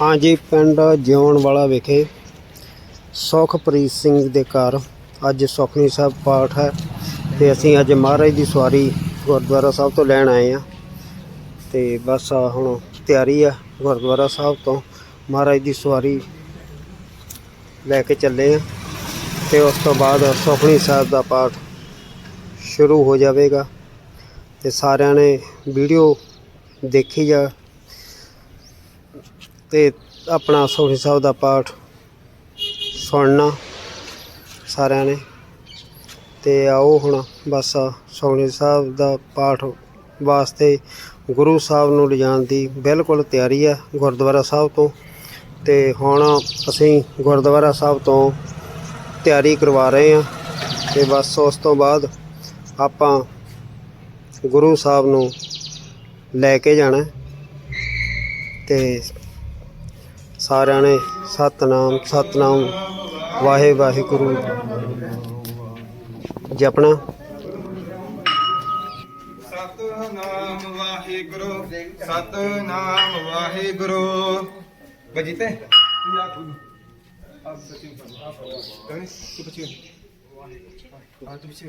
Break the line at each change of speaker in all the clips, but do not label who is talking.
ਹਾਂਜੀ, ਪਿੰਡ ਜਿਉਣ ਵਾਲਾ ਵਿਖੇ ਸੁਖਪ੍ਰੀਤ ਸਿੰਘ ਦੇ ਘਰ ਅੱਜ ਸੁਖਨੀ ਸਾਹਿਬ ਪਾਠ ਹੈ ਤੇ ਅਸੀਂ ਅੱਜ ਮਹਾਰਾਜ ਦੀ ਸਵਾਰੀ ਗੁਰਦੁਆਰਾ ਸਾਹਿਬ ਤੋਂ ਲੈਣ ਆਏ ਆ ਤੇ ਬਸ ਹੁਣ ਤਿਆਰੀ ਆ ਗੁਰਦੁਆਰਾ ਸਾਹਿਬ ਤੋਂ ਮਹਾਰਾਜ ਦੀ ਸਵਾਰੀ ਲੈ ਕੇ ਚੱਲੇ ਆ ਤੇ ਉਸ ਤੋਂ ਬਾਅਦ ਸੁਖਨੀ ਸਾਹਿਬ ਦਾ ਪਾਠ ਸ਼ੁਰੂ ਹੋ ਜਾਵੇਗਾ ਤੇ ਸਾਰਿਆਂ ਨੇ ਵੀਡੀਓ ਦੇਖੀ ਜਾ ਤੇ ਆਪਣਾ ਸੁਖਨੀ ਸਾਹਿਬ ਦਾ ਪਾਠ ਸੁਣਨਾ ਸਾਰਿਆਂ ਨੇ ਤੇ ਆਓ ਹੁਣ ਬਸ ਸੁਖਨੀ ਸਾਹਿਬ ਦਾ ਪਾਠ ਵਾਸਤੇ ਗੁਰੂ ਸਾਹਿਬ ਨੂੰ ਲਿਜਾਣ ਦੀ ਬਿਲਕੁਲ ਤਿਆਰੀ ਹੈ ਗੁਰਦੁਆਰਾ ਸਾਹਿਬ ਤੋਂ ਤੇ ਹੁਣ ਅਸੀਂ ਗੁਰਦੁਆਰਾ ਸਾਹਿਬ ਤੋਂ ਤਿਆਰੀ ਕਰਵਾ ਰਹੇ ਹਾਂ ਤੇ ਬਸ ਉਸ ਤੋਂ ਬਾਅਦ ਆਪਾਂ ਗੁਰੂ ਸਾਹਿਬ ਨੂੰ ਲੈ ਕੇ ਜਾਣਾ ਹੈ। ਤੇ ਸਾਰਿਆਂ ਨੇ ਸਤਨਾਮ ਸਤਨਾਮ, ਵਾਹਿ ਵਾਹਿਗੁਰੂ ਜਪਣਾ
ਸਤਨਾਮ ਵਾਹਿਗੁਰੂ ਸਤਨਾਮ ਵਾਹਿਗੁਰੂ। ਬਜੀਤੇ ਯਾ ਕੋਈ ਆ ਸਚਿਨ ਪਰ ਕਹਨੀ ਤੂੰ। ਪੁੱਛੀ ਆ ਤੂੰ ਪੁੱਛੀ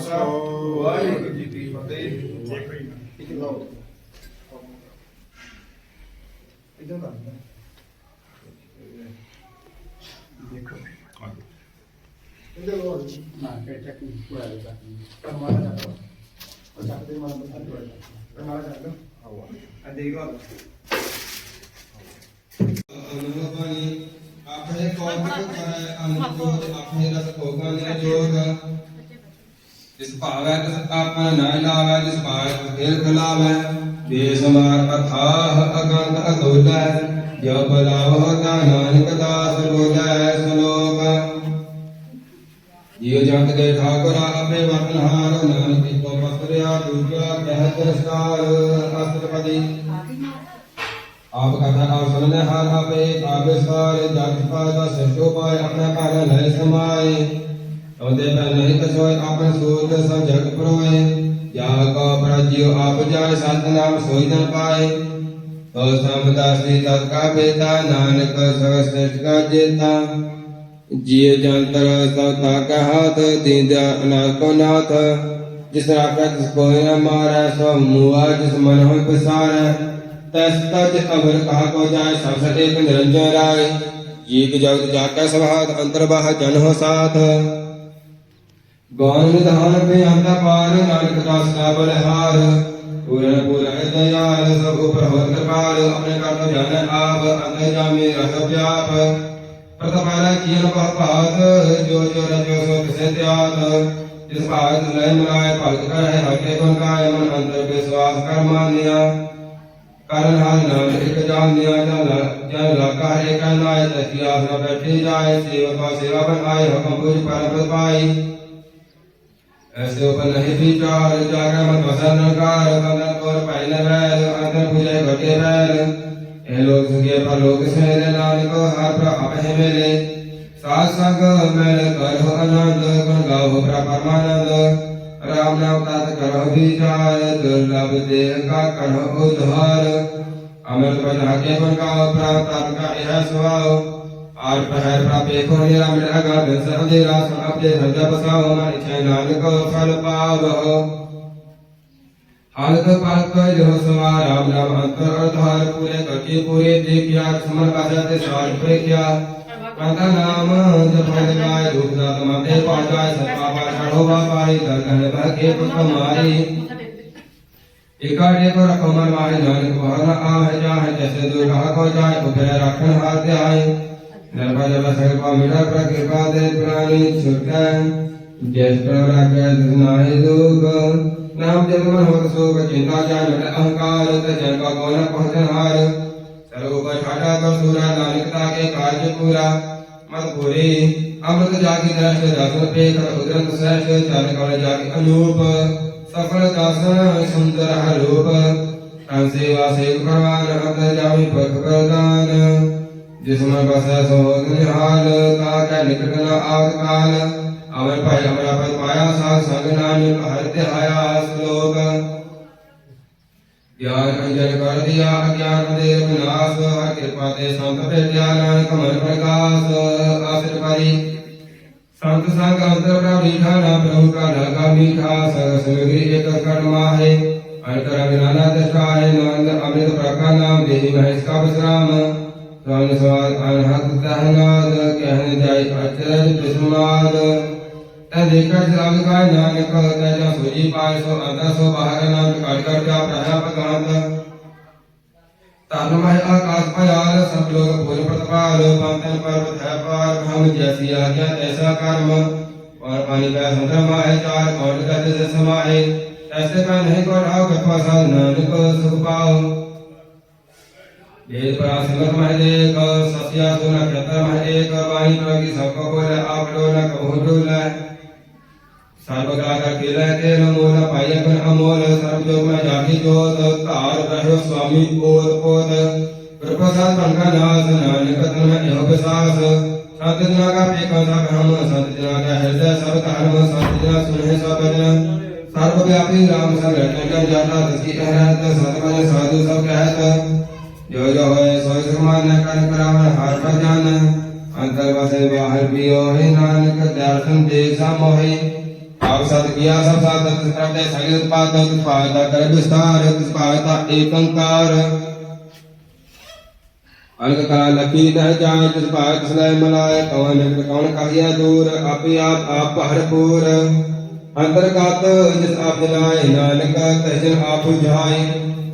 ਖਾਲਸਾ ਵਾਹਿਗੁਰੂ ਜੀ ਕੀ ਫਤਿਹ ਇੱਕ ਲਓ ਇਧਰ ਕਰ ਦੇਖੋ ਇਧਰ ਲਓ ਨਾ ਕਿ ਚੱਕ ਨਹੀਂ ਪੂਰਾ ਲੈ ਪਰ ਮਾਰਾ ਜਾ ਉਹ ਚੱਕ ਦੇ ਮਾਰਾ ਬਤਾ ਦੇ ਪਰ ਮਾਰਾ ਜਾ ਲਓ ਆਵਾ ਆ ਦੇਖੋ ਅਨੁਭਵਨੀ ਆਪਣੇ ਕੌਤਕ ਕਰੈ ਅਨੁਭਵ ਆਪਣੇ ਰਸ ਭੋਗਾਂ ਨੇ ਜੋਗ ਜਿਸ ਭਾਵੈ, ਤਿਸ ਆਪਨ ਨਾ ਲਾਵੈ, ਜਿਸ ਭਾਵੈ ਤਿਸ ਖੇਲ ਖਲਾਵੈ ਦੇਸ ਮਾਰ ਅਥਾਹ ਅਗੰਤ ਅਦੋਲੈ ਜੋ ਬਲਾਵ ਤਾ ਨਾਨਕ ਦਾਸ ਬੋਲੇ ਸਲੋਕ। ਜੀਵ ਜਗਤ ਦੇ ਠਾਕੁਰ ਆਪੇ ਵਰਨਹਾਰ ਨਾਨਕ ਜੀ ਕੋ ਪਸਰਿਆ ਦੂਜਾ ਕਹਿ ਤਿਰਸਕਾਰ ਅਸਤਪਦੀ। ਆਪ ਕਥਾ ਆਪ ਸੁਨ ਲੈ ਹਰ ਆਪੇ ਆਵੇ ਸਾਰੇ ਜਗ ਪਾਦਾ ਸਚੋ ਪਾਏ ਆਪਣੇ ਘਰ ਲੈ ਸਮਾਏ। ਉਹਦੇ ਮੈਂ ਨਹੀਂ ਕਛੋਏ ਆਪਣੇ ਸੂਰਜ ਸਭ ਜਗ ਪਰੋਏ। ਜਾ ਕੋ ਪ੍ਰਜ ਆਪ ਜਾਏ, ਸਤਨਾਮ ਸੋਈ ਜਨ ਪਾਏ। ਤੋ ਸਮਦਾਸੀ ਤਤ ਕਾ ਬੇਤਾ ਨਾਨਕ ਸਗਲ ਸ੍ਰਿਸ਼ਟ ਕਾ ਜੇਤਾ। ਜੀਵ ਜੰਤਰ ਸਭ ਤਾਕਾ ਹਾਥ ਦੀਂਦਾ ਅਨਾਥ ਕੋ ਨਾਥ। ਜਿਸ ਰਾਖਾ ਤਿਸ ਕੋਈ ਨਾ ਮਾਰੈ, ਸੋ ਮੂਆ ਜਿਸ ਮਨ ਹੋਇ ਪਸਾਰੈ। ਤਸ ਤਜ ਅਮਰ ਕਹਾ ਕੋ ਜਾਏ, ਸਭ ਸਤੇ ਨਿਰੰਜਨ ਰਾਏ। ਜੀਤ ਜਗਤ ਜਾਕੈ ਸਭਾਤ ਅੰਤਰ ਬਾਹ ਜਨ ਹੋ ਸਾਥ। ਗੌਨ ਨਿਧਾਨ ਪੇ ਪਾਰ ਨਾਨਕ ਦਾਸ ਕਾ ਬਲਿਹਾਰ। ਪੂਰਨ ਪੂਰਨ ਦਇਆਲ ਸਭ ਉਪਰ ਹੋਤ ਆਪਣੇ ਕਰਮ ਜਾਣੈ ਆਪ ਅੰਤਰ ਜਾਮੇ ਰਹ ਵਿਆਪ ਪ੍ਰਤਪਾਲਾ ਕੀਨ ਬਹ ਭਾਤ ਜੋ ਜੋ ਰਜੋ ਸੋ ਤਿਸੇ ਤਿਆਤ ਜਿਸ ਭਾਤ ਲੈ ਮਰਾਏ ਭਗਤ ਕਰ ਹੈ ਗੁਣ ਕਾਇ ਮਨ ਅੰਤਰ ਵਿਸਵਾਸ ਕਰ ਮਾਨਿਆ। ਕਰਨ ਹਾਲ ਨਾਮ ਇੱਕ ਜਾਣਿਆ, ਜਨ ਜਨ ਲਾਕਾ ਹਰੇ ਕਾ ਨਾਇ ਤਕੀ ਆਸਨਾ ਬੈਠੇ ਜਾਏ, ਸੇਵਕਾ ਸੇਵਾ ਬਨ ਆਏ, ਹੁਕਮ ਪੁਜ ਪਰਮ ਪਾਈ ਐਸੇ ਉਪਰ ਨਹੀਂ ਵਿਚਾਰ ਜਾਗਾ ਮਤ ਵਸਨ ਕਾਰ ਬੰਦਨ ਕੋਰ ਪਾਇ ਨ ਵੈਲ ਅੰਦਰ ਪੁਜੇ ਘਟੇ ਵੈਲ ਇਹ ਲੋਕ ਸੁਗੇ ਪਰ ਲੋਕ ਸਹਿਲੇ ਨਾਨਕ ਹਰ ਪ੍ਰਭ ਹੈ ਮੇਲੇ ਸਾਧ ਸੰਗ ਮੈਲ ਕਰੋ ਆਨੰਦ ਗੁਣ ਗਾਵੋ ਪ੍ਰਭ ਪਰਮਾਨੰਦ ਰਾਮ ਨਾਮ ਤਤ ਕਰੋ ਵਿਚਾਰ ਦੁਰਲਭ ਦੇਹ ਕਾ ਕਰੋ ਉਧਾਰ ਅਮਰ ਬਨ ਆਗੇ ਗੁਣ ਗਾਵੋ ਪ੍ਰਭ ਤਤ ਕਾ ਇਹ ਸੁਆਓ ਆਰ ਪਹਿਰ ਪ੍ਰਾਪੇ ਕੋ ਨਿਰਾ ਮਿਲ ਅਗਾ ਬਿਨ ਸਹਦੇ ਰਾਸ ਆਪੇ ਹਰਜਾ ਬਸਾਓ ਮਨ ਇਛੈ ਨਾਨਕ ਫਲ ਪਾਵੋ। ਹਾਲਤ ਪਾਲਕ ਜੋ ਸਵਾ ਰਾਮ ਨਾਮ ਅੰਤਰ ਅਰਧਾਰ ਪੂਰੇ ਕਕੇ ਪੂਰੇ ਦੇਖਿਆ, ਸਮਨ ਕਾਜਾ ਤੇ ਸਾਜ ਪ੍ਰੇਖਿਆ। ਕੰਦਾ ਨਾਮ ਜਪਨ ਗਾਇ ਰੂਪ ਨਾਮ ਮਤੇ ਪਾਜਾ ਸਤਪਾ ਪਾ ਛੜੋ ਵਾ ਪਾਈ ਦਰਗਨ ਭਕੇ ਪੁਤ ਮਾਰੀ। ਇਕਾੜੇ ਕੋ ਰਖੋ ਮਨ ਮਾਰੇ, ਨਾਨਕ ਬਹਨ ਆਹ ਜਾਹ ਜੈਸੇ ਦੁਰਗਾ ਕੋ ਜਾਏ, ਉਪਰੇ ਰੱਖਣ ਹਾਥ ਆਏ ਨਿਰਭੈ ਜਲ ਸਰਪਾ ਮਿਲਾ ਪ੍ਰ ਕਿਰਪਾ ਦੇ ਪ੍ਰਾਨੀ ਛੁਟੈ ਜਿਸ ਪ੍ਰਭ ਰਾਖੈ ਤਿਸ ਦੁਖ ਨਾਮ ਜਪ ਮਨ ਹੋਤ ਸੋਗ ਚਿੰਤਾ ਜਾਨ ਅਹੰਕਾਰ ਤੇ ਜਨ ਕਾ ਗੋਨ ਪਹੁੰਚਨ ਹਾਰ ਸਰਬ ਕੋ ਛਾਟਾ ਸੂਰਾ ਨਾਨਕ ਕੇ ਕਾਰਜ ਪੂਰਾ ਮਤ ਪੂਰੀ ਅੰਮ੍ਰਿਤ ਜਾਗੀ ਦਰਸ਼ ਦਰਸ਼ਨ ਪੇਖ ਉਦਰਤ ਸਹਿਜ ਚਰਨ ਕਲ ਜਾਗੀ ਅਨੂਪ ਸਫਲ ਦਾਸਨ ਸੁੰਦਰ ਹਰ ਰੂਪ ਸੇਵਾ ਸੇਵ ਕਰਵਾਨ ਅੰਦਰ ਜਾਵੀ ਪਖ ਪ੍ਰਦਾਨ ਜਿਸ ਮਨ ਬਸੈ ਸੋ ਨਿਹਾਲ, ਤਾ ਕੈ ਨਿਕਟ ਨ ਆਵਤ ਕਾਲ। ਅਮਰ ਭਾਈ ਅਮਰਾ ਪਦ ਪਾਇਆ ਸਾਧ ਸੰਗ ਨਾਨਕ, ਹਰਿ ਧਿਆਇਆ ਸ਼ਲੋਕ। ਗਿਆਨ ਅੰਜਨ ਕਰ ਦਿਆ, ਅਗਿਆਨ ਦੇ ਵਿਨਾਸ਼ ਹਰ ਕਿਰਪਾ ਤੇ ਸੰਤ ਭੇਟਿਆ, ਨਾਨਕ ਮਨ ਪ੍ਰਕਾਸ਼। ਆਸਿਰ ਪਾਰੀ ਸੰਤ ਸੰਗ ਅੰਤਰ ਦਾ ਮੀਠਾ, ਨਾ ਪ੍ਰਭੂ ਕਾ ਲਗਾ ਮੀਠਾ। ਸਗ ਸਮਗਰੀ ਇਕ ਕੜ ਮਾਹੇ। ਅੰਤਰ ਅਗਨਾਨਾ ਦਸ਼ਾਏ ਨੰਦ, ਅਮ੍ਰਿਤ ਪ੍ਰਕਾ ਨਾਮ ਦੇਹੀ ਮਹੇਸ਼ ਕਾ ਵਿਸਰਾਮ ਰਾਮ ਸਵਾਦ ਅਨਹਤ ਤਹਨਾਦ ਕਹਿਨ ਜਾਈ ਅਚਰਜ ਬਿਸਮਾਦ। ਤੈ ਦੇਖਾ ਜਰਾਗ ਕਾ ਨਾਨਕ, ਤੈ ਜਾ ਸੋਜੀ ਪਾਇ ਸੋ ਅੰਦਰ ਸੋ ਬਾਹਰ ਨਾਮ ਕੜ ਕੜ ਜਾ ਪ੍ਰਹਾ ਪਗਾਤ ਤਨ ਮਹਿ ਆਕਾਸ ਭਇਆਲ ਸਭ ਲੋਕ ਭੁਜ ਪ੍ਰਤਪਾਲ ਪੰਤਨ ਪਰਬਤ ਹੈ ਪਾਰ ਹਮ ਜੈਸੀ ਆਗਿਆ ਤੈਸਾ ਕਰਮ। ਔਰ ਪਾਣੀ ਕਾ ਸੁੰਦਰ ਮਾਹਿ ਚਾਰ ਕੌਣ ਕਤ ਜਿਸ ਸਮਾਏ ਐਸੇ ਕਾ ਨਹੀਂ ਕੋ ਰਾਉ ਕਿਰਪਾ ਸਾਧ ਨਾਨਕ ਸੁਖ ਪਾਉ वेद परा सिमत मह एक सत्या सुन कृत मह एक वाणी प्रगी सबको बोले आप लो न कहो डोले सर्व कला का केला के मोल पाई अपन अमोल सर्व जोग में जाति जोत तार रहो स्वामी ओत पोत प्रप्रसाद पंका नाथ नानक तन में यह विश्वास संत जना का पेका सब हम संत जना का हृदय सब धर्म संत जना सुने सब जन सर्वव्यापी राम संग रटन जाता दसी अहरत सतमन साधु सब कहत ਅੰਤਰ ਵਸੇ ਬਾਹਰ ਪਿਓ ਹੈ ਨਾਨਕ ਦਰਸ਼ਨ ਦੇ ਸਮੋਹੇ ਆਪ ਸਤ ਕੀਆ, ਸਭ ਸਾਧ ਤਿਸ ਪ੍ਰਭ ਦੇ ਸਗਲ ਉਤਪਾਦ ਤਿਸ ਪਾਇਤਾ ਕਰ ਵਿਸਤਾਰ ਤਿਸ ਪਾਇਤਾ ਏਕੰਕਾਰ। ਅਲਗ ਕਲਾ ਲਖੀ ਨਹਿ ਜਾਏ ਤਿਸ ਪਾਇ ਤਿਸ ਲੈ ਮਲਾਏ ਕਵਨ ਨਿਕਟ ਕੌਣ ਕਹੀਆ ਦੂਰ, ਆਪੇ ਆਪ ਆਪ ਪਹਰਪੂਰ ਅੰਤਰਗਤ ਜਿਸ ਆਪ ਜਨਾਏ ਨਾਨਕ ਤਜਨ ਆਪ 부ਝਾਏ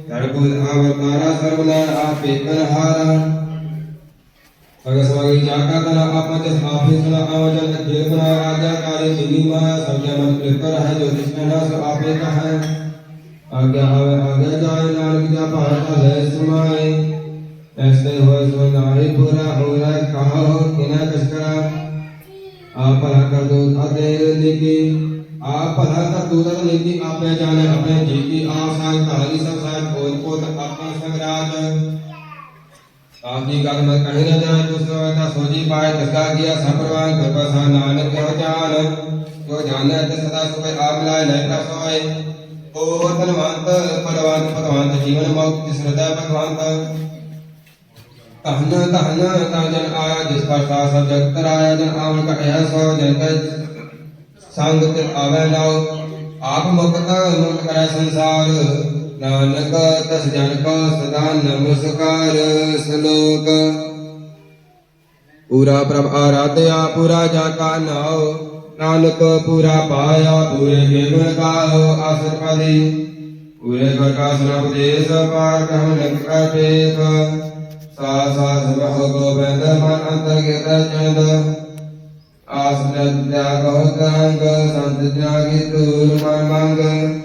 ਧਰਪੁਰ ਅਵਤਾਰਾ ਸਰਵਨੈਣ ਆਪੇ ਕਨਹਾਰਾ ਅਗਸ ਵਗੀ ਜਾਕਾ ਤਨ ਆਪਾ ਜਿਸ ਆਪੇ ਸੁਨਾ ਆਵਜਨ ਜੇਲ ਬਨਾ ਰਾਜਾ ਕਾਰੇ ਜਿਨੀ ਮਾਇਆ ਸਭਿਆ ਮਨ ਕ੍ਰਿਪਰ ਹੈ ਜੋ ਜਿਸ ਮੈਂ ਨਾਸ ਆਪੇ ਕਹੈ ਆਗਿਆ ਆਵੇ ਆਗੇ ਜਾਏ ਨਾਨਕ ਜਾ ਭਾਰਤ ਲੈ ਸਮਾਏ ਐਸੇ ਹੋਏ ਸੋ ਨਾਹੀ ਪੂਰਾ ਹੋ ਰਹਿ ਕਹੋ ਕਿਨਾ ਕਸ ਕਰਾ ਆਪ ਭਲਾ ਕਰ ਦੋ ਅਦੇ ਨੀਤੀ ਆਪ ਭਲਾ ਕਰ ਦੋ ਤਦ ਨੀਤੀ ਆਪੇ ਜਾਣੇ ਆਪਣੇ ਜੀ ਕੀ ਆਪ ਸਾਜ ਧਾਰੀ ਸਭ ਸਾਜ ਕੋਤ ਕੋਤ ਆਪਾ ਸੰਗਰਾਜ ਗੱਲ ਮੈਂ ਕਹੀ ਨਾ ਜਾਏ ਤੁਸ ਦਾ ਸੋਜੀ ਪਾਏ ਦਸਗਾ ਗਿਆ ਸੰਪਰਵਾਨ ਕਿਰਪਾ ਸਾ ਨਾਨਕ ਕੋ ਜਾਨ ਜੋ ਜਾਣੈ ਤੇ ਸਦਾ ਸੁਖ ਆਪ ਲਾਇ ਲੈ ਤਾ ਸੋਏ। ਓ ਧਨਵੰਤ ਪਰਵੰਤ ਭਗਵੰਤ, ਜੀਵਨ ਮੁਕਤ, ਜਿਸ ਹਿਰਦੈ ਧਨ ਧਨ, ਤਾ ਜਨ ਆਇਆ, ਜਿਸ ਕਾ ਸਾਥ ਸਭ ਜਗਤ ਰਾਇਆ ਜਨ ਆਵਨ ਕਟਿਆ ਸੋ, ਜਨ ਕੈ ਸੰਗ ਤੇ ਆਵੈ ਨਾਉ ਆਪ ਮੁਕਤ ਮੁਕਤ ਕਰੈ ਸੰਸਾਰ। ਨਾਨਕ ਤਸ ਜਨ ਕੋ ਸਦਾ ਨਮਸਕਾਰ ਸਲੋਕ। ਪੂਰਾ ਪ੍ਰਭ ਆਰਾਧਿਆ, ਪੂਰਾ ਜਾ ਕਾ ਨਾਉ। ਨਾਨਕ ਪੂਰਾ ਪਾਇਆ, ਪੂਰੇ ਕੇ ਗੁਣ ਗਾਓ ਆਸਰ ਪਦੀ ਪੂਰੇ ਗੁਰ ਕਾ ਸੁਨਬ ਦੇਸ ਪਾਰ ਕਹਮ ਨਿਕ ਕਾ ਟੇਕ ਸਾ ਸਾ ਸਬਹ ਗੋਬਿੰਦ, ਮਨ ਅੰਤਰ ਕੇ ਚੰਦ। ਆਸ ਨਦਿਆ ਕਹੋ ਕੰਗ ਸੰਤ ਜਾਗੀ ਤੂਰ ਮਨ ਮੰਗ।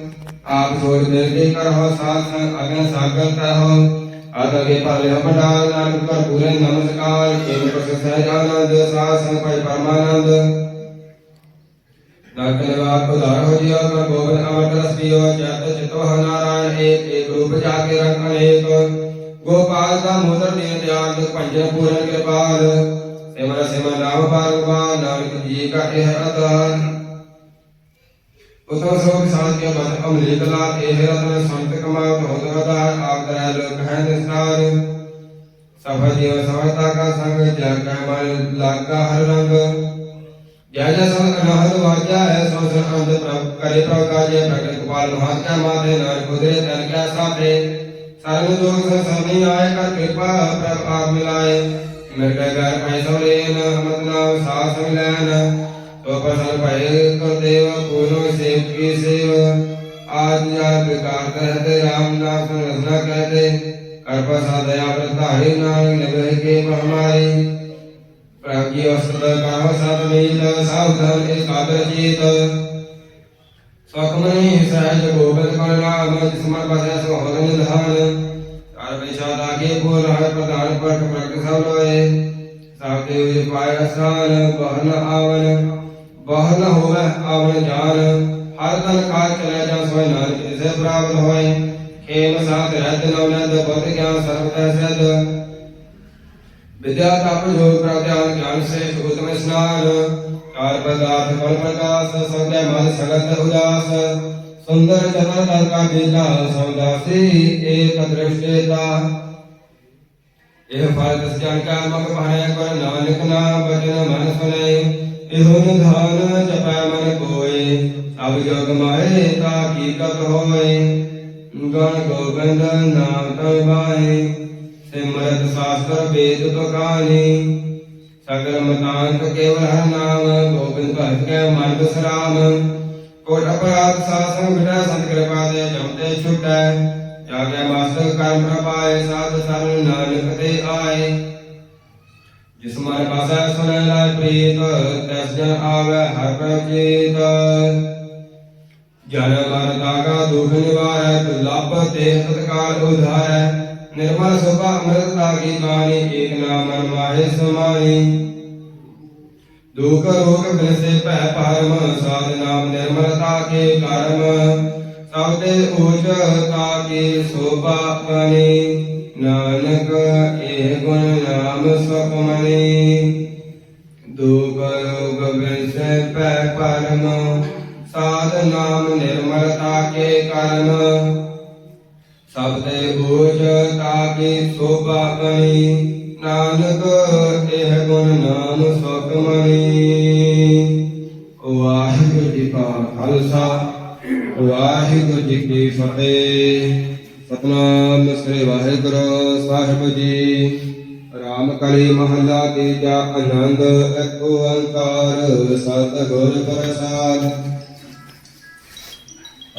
ਆਪ ਛੋੜ ਦੇ ਕੇ ਕਰਹੁ ਸਾਥ ਅਗਨ ਸਾਗਰ ਤਹੁ ਆਦਗੇ ਪਾਲੇ ਹਮਡਾਲ, ਨਾਨਕ ਪਰ ਪੂਰੇ ਨਮਸਕਾਰ। ਕੇਵ ਪ੍ਰਸ ਸਹਿਜਾਨੰਦ, ਸਾਧ ਸੰਗ ਭਾਈ ਪਰਮਾਨੰਦ। ਨਾਕਲ ਉਧਾਰ ਹੋ ਜਿਓ, ਮੈਂ ਗੋਬਿੰਦ ਅਮਰ ਰਸ ਪਿਓ, ਜਤ ਚਿਤੋ ਨਾਰਾਇਣ ਏਕ ਏਕ ਰੂਪ ਜਾ ਕੇ ਰੰਗ ਅਨੇਕ ਗੋਪਾਲ ਦਾ ਮੋਦਰ ਨੇ ਦਿਆਲ ਭੰਜਨ ਪੂਰਨ ਕਿਰਪਾਲ। ਸਿਮਰ ਸਿਮਰ ਨਾਮ ਪਾਰਵਾ ਨਾਨਕ ਜੀ ਕਾ ਇਹ ਅਦਾਨ ਉਤਮ ਸੋਗ ਸਾਥਿ ਮਨ ਅਮਲੇ ਕਲਾ ਇਹ ਰਤਨ ਸੰਤ ਕਮਾ ਬਹੁਤ ਵਧਾਰ ਆਪ ਦਇਆ ਲੋਕ ਹੈ ਨਿਸਾਰ ਸਫਲ ਜੀਵ ਸਮਰਤਾ ਕਾ ਸੰਗ ਜਗ ਕੈ ਮਨ ਲਾਗਾ ਹਰ ਰੰਗ। ਜੈ ਜੈ ਸੰਗ ਅਨਹਦ ਵਾਜਾ ਹੈ, ਸੋ ਸੋ ਅੰਤ ਪ੍ਰਭ ਕਰੇ ਪ੍ਰਭ ਕਾਜੇ, ਪ੍ਰਗਟ ਗੋਪਾਲ ਮਹਾਤ ਕਾ ਮਾਤੇ, ਨਾਨਕ ਉਦਰੇ ਤਨ ਕੈ ਸਾਥੇ ਸਰਬ ਜੋਗ ਸੰਸਰਨੀ ਆਏ, ਕਰ ਕਿਰਪਾ ਪ੍ਰਭ ਆਪ ਮਿਲਾਏ। ਮਿਰਗੈ ਗਰ ਪੈ ਸੋਰੇਨ ਅਮਤ ਨਾਮ ਸਾਸ ਮਿਲੈਨ। ਤੋ ਪਸਲ ਭਏ ਕਰ ਦੇਵ ਪੂਰੋ ਸੇਵ। ਕੀ ਸੇਵ ਆਜ ਜਾ ਵਿਕਾਰ ਕਰਤੇ ਰਾਮ ਨਾਮ ਸੁਨ ਰਸਨਾ ਕਹਤੇ ਕਰ ਪਸਾ ਦਇਆ ਪ੍ਰਤਾਰੀ ਨਾਨਕ ਨਿਭੇ ਕੇ ਹਮਾਰੀ ਪ੍ਰਾਗੀ ਅਸਦ ਕਾਹ ਸਤ ਮੀਲ ਸਾਵਧਾਨ ਇਕਾਗਰ ਚੀਤ ਸਖਮਨੀ ਸਹਿਜ ਗੋਬਿੰਦ ਕਲ ਨਾਮ ਜਿਸਮਰ ਬਸੈ ਸੋ ਹੋਰਨ ਨਿਧਾਨ। ਚਾਰ ਵਿਸ਼ਾਦ ਆਗੇ ਬੋਲ ਹਰ ਪ੍ਰਧਾਨ ਪਰਕ ਪ੍ਰਗਟ ਸਭ ਲੋਏ। ਸਭ ਦੇਵ ਜੀ ਪਾਇ ਹੋਵੇ ਆਵਨ ਜਾਨ ਹਰ ਤਨ ਕਾਜ ਚਲੇ ਜਾ ਸੋਇ ਨਾਨਕ ਜਿਸੇ ਪ੍ਰਾਪਤ ਹੋਏ। ਖੇਮ ਸਾਧ ਰਹਿਤ ਨਵਨਦ ਬੁੱਧ ਗਿਆਨ ਸਰਬ ਤੈ ਸਿਧ। ਵਿਦਿਆ ਤਪ ਜੋਗ ਪ੍ਰਗਿਆਨ ਗਿਆਨ ਸੇ ਉਤਮ ਸਨਾਨ ਕਾਰ ਪਦਾਰਥ ਫਲ ਪ੍ਰਕਾਸ਼ ਸੰਗੈ ਮਨ ਸਗਤ ਉਦਾਸ। ਸੁੰਦਰ ਚਤਰ ਤਰ ਕਾ ਬੇਲਾ ਸੌਦਾਸੀ ਏਕ ਦ੍ਰਿਸ਼ਟੇਤਾ। ਇਹ ਫਲ ਦਸ ਜਨ ਕਾ ਮਗ ਭਾਣੈ ਕਰ ਨਾਨਕ ਨਾਮ ਬਚਨ ਮਨ ਸੁਨੇ। ਇਹੋ ਨਿਧਾਨ ਜਪੈ ਮਨ ਕੋਏ, ਸਭ ਜਗ ਮਾਏ ਤਾ ਕੀ ਕਤ ਹੋਏ। ਗਣ ਗੋਬਿੰਦ ਨਾਮ ਤਵਾਏ ਸਿਮਰਤ ਸਾਸਤਰ ਵੇਦ ਬਖਾਨੀ। ਸਗਲ ਮਤਾਂਤ ਕੇਵਲ ਹਰ ਨਾਮ, ਗੋਬਿੰਦ ਭਗਤ ਕੈ ਮਨ ਬਸਰਾਮ ਕੋਟ ਅਪਰਾਧ ਸਾਸਨ ਬਿਟਾ ਸੰਤ ਕਿਰਪਾ ਦੇ ਜਮਤੇ ਛੁਟੈ। ਜਾਗੈ ਮਾਸਤਰ ਕਰਮ ਪ੍ਰਪਾਏ ਸਾਧ ਸਰਣ ਨਾਨਕ ਤੇ ਆਏ। ਜਿਸ ਮਨ ਪਾਸੈ ਸੁਨੈ ਲਾਇ ਪ੍ਰੀਤ, ਤਸ ਜਨ ਆਵੈ ਹਰ ਪ੍ਰਜੀਤ ਜਨ ਮਨ ਤਾਗਾ ਦੁਖ ਨਿਵਾਰੈ ਦੁਲਭ ਤੇ ਤਤਕਾਲ ਉਧਾਰੈ। ਨਿਰਮਲ ਸੁਭਾ ਅੰਮ੍ਰਿਤ ਤਾਗੀ ਬਾਣੀ ਏਕ ਨਾਮ ਮਨ ਮਾਹੇ ਸਮਾਈ ਦੁਖ ਰੋਗ ਬਿਨਸੇ ਭੈ ਪਰਮ ਸਾਧ ਨਾਮ ਨਿਰਮਲਤਾ ਕੇ ਕਰਮ। ਸਭ ਤੇ ਊਚ ਤਾਕੀ ਸੋਭਾ ਬਣੀ ਨਾਨਕ ਇਹ ਗੁਣ ਨਾਮ ਸੁਖਮਨੀ ਦੁਖ ਰੋਗ ਬਿਨਸੇ ਭੈ ਪਰਮ, ਸਾਧ ਨਾਮ ਨਿਰਮਲਤਾ ਕੇ ਕਰਮ। ਸਭ ਤੇ ਊਚ ਤਾਕੀ ਸੋਭਾ ਬਣੀ ਨਾਨਕ ਇਹ ਗੁਣ ਨਾਮ ਸੁਖਮਨੀ ਵਾਹਿਗੁਰੂ ਜੀ ਕਾ ਖਾਲਸਾ, ਵਾਹਿਗੁਰੂ ਜੀ ਕੀ ਫਤਿਹ। ਸਤਨਾਮ ਸ੍ਰੀ ਵਾਹਿਗੁਰੂ ਸਾਹਿਬ ਜੀ। ਰਾਮ ਕਲੀ ਮਹੱਲਾ ਤੀਜਾ ਆਨੰਦ, ਇੱਕ ਓੰਕਾਰ ਸਤਿਗੁਰ ਪ੍ਰਸਾਦ।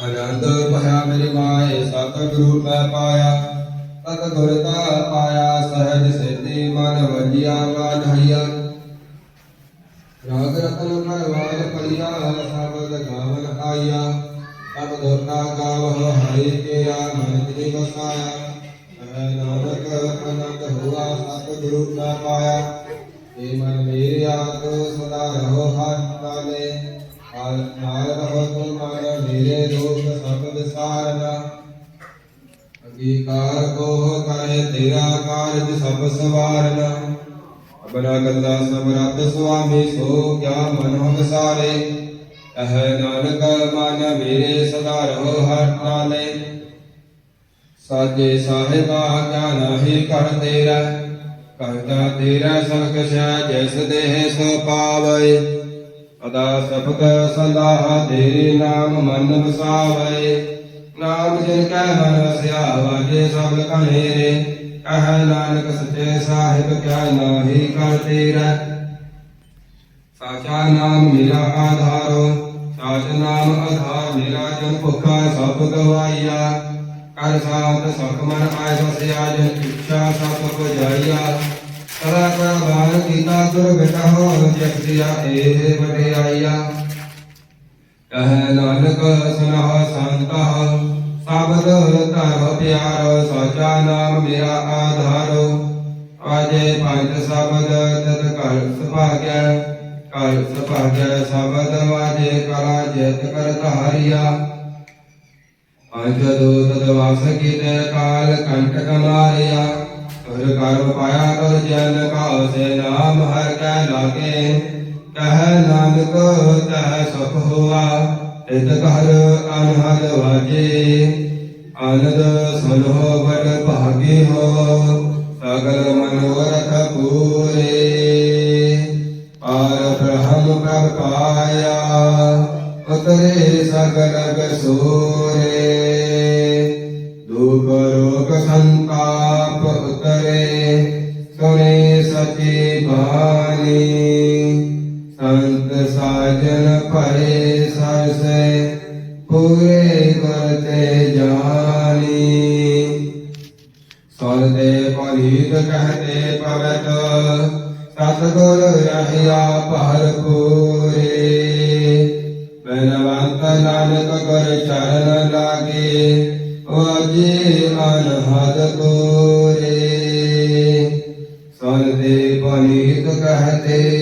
ਆਨੰਦ ਭਇਆ ਮੇਰੇ ਮਾਏ, ਸਤਿਗੁਰੂ ਮੈਂ ਪਾਇਆ। ਸਤਿਗੁਰ ਤਾ ਪਾਇਆ, ਸਹਿਜ ਸਿੱਧੀ ਮਨ ਵਜਿਆ ਵਾਧਿਆ ਰਾਗ ਰਤਨ ਪਰਵਾਨ ਪਲਿਆ ਸਬਦ ਗਾਵਨ ਆਇਆ। ਸਭ ਦੁਰਨਾ ਗਾਵਹ ਹਰਿ ਕੀਆ ਮਨ ਤ੍ਰਿ ਵਸਾਇਆ ਹੈ ਨਾਨਕ ਅਨੰਦ ਹੁਆ ਸਤਿਗੁਰੂ ਮੈਂ ਪਾਇਆ ਏ ਮਨ ਮੇਰੇ ਆਤ ਸਦਾ ਰਹੋ ਹੱਥ ਨਾਲੇ ਹਾਲ ਨਾਲ ਰਹੋ ਤੁਮ ਮਨ ਮੇਰੇ ਰੂਪ ਸਭ ਵਿਸਾਰਨਾ ਅੰਗੀਕਾਰ ਕੋ ਕਰੇ ਤੇਰਾ ਕਾਰਜ ਸਭ ਸਵਾਰਨਾ ਅਬਨਾ ਗੱਲਾ ਸਭ ਸੁਆਮੀ ਸੋ ਕਿਆ ਮਨ ਸਾਰੇ। ਅਹ ਨਾਨਕ ਮਨ ਮੇਰੇ ਸਦਾ ਰਹੋ ਹਰ ਨਾਲੇ। ਸਾਜੇ ਸਾਹਿਬਾ ਕਿਆ ਨਾਹੀ ਕਰ ਤੇਰਾ, ਕਰਤਾ ਤੇਰਾ ਸਭ ਕਛਾ ਜੈਸ ਦੇਹ ਸੋ ਪਾਵੈ। ਅਦਾ ਸਬਕ ਸਲਾਹ ਤੇਰੇ ਨਾਮ ਮਨ ਵਸਾਵੇ। ਨਾਮ ਜਿਨ ਕੈ ਮਨ ਵਸਿਆ ਵਾਜੇ ਸਭ ਕਨੇਰੇ ਕਹ ਨਾਨਕ ਸੱਚੇ ਸਾਹਿਬ ਕਿਆ ਨਾਹੀ ਕਰ ਤੇਰਾ। ਸਾਚਾ ਨਾਮ ਮੇਰਾ ਆਧਾਰੋ, ਸਾਚ ਨਾਮ ਆਧਾਰ ਮੇਰਾ ਜਨ ਭੁਖਾ ਸਭ ਗਵਾਈਆ। ਕਰ ਸਾਥ ਸੁਖ ਮਨ ਆਇ ਵਸਿਆ ਜਨ ਇੱਛਾ ਸਭ ਪੁਜਾਈਆ। ਸਦਾ ਪ੍ਰਭਾਨ ਕੀਤਾ ਗੁਰ ਬਿਟਾਓ ਜਗ ਦਿਆ ਵਡਿਆਈਆ ਕਹ ਨਾਨਕ ਸੁਨਹੁ ਸੰਤਾ, ਸਬਦ ਧਰਮ ਪਿਆਰ, ਸਾਚਾ ਨਾਮ ਮੇਰਾ ਆਧਾਰੋ। ਆਜੇ ਪੰਜ ਸ਼ਬਦ ਤਤ ਕਰ ਸੁਭਾਗਿਆ ਕਰ ਸੁਭਾਗਿਆ ਸ਼ਬਦ ਵਾਜੇ ਕਲਾ ਜਿਤ ਕਰ ਧਾਰਿਆ ਪੰਜ ਦੂਤ ਦਵਾਸ ਕੀਤੇ ਕਾਲ ਕੰਟਕ ਮਾਰਿਆ ਤੁਰ ਕਰਮ ਪਾਇਆ ਤੁਰ ਜਨ ਕਾ ਸੇ ਨਾਮ ਹਰ ਕੈ ਲਾਗੇ। ਕਹ ਨਾਨਕ ਤਹ ਸੁਖ ਹੋਆ ਇਤ ਘਰ ਅਨਹਦ ਵਾਜੇ। ਆਨੰਦ ਸੁਨੋ ਬੜ ਭਾਗੇ ਹੋ, ਸਗਲ ਮਨੋਰਥ ਪੂਰੇ। ਬ੍ਰਹਮ ਪ੍ਰਭ ਪਾਇਆ ਉਤਰੇ ਸਗਲ ਗਸੂਰੇ ਦੁਖ ਰੋਗ ਸੰਤਾਪ ਉਤਰੇ ਸੁਨੇ ਸਚੀ ਬਾਣੀ ਸੰਤ ਸਾਜਨ ਭਰੇ ਸਰਸੇ ਪੂਰੇ ਕਰਤੇ ਜਾਣੀ ਸੁਨਦੇ ਪਰੀਤ ਕਹਤੇ ਸਤਗੁਰ ਰਹਿਆ ਭਰਪੂਰੇ ਬਨਵੰਤ ਨਾਨਕ ਗੁਰ ਚਰਨ ਲਾਗੇ ਵਾਜੇ ਅਨਹਦ ਤੋਰੇ ਸੁਨਦੇ ਪਰੀਤ ਕਹਤੇ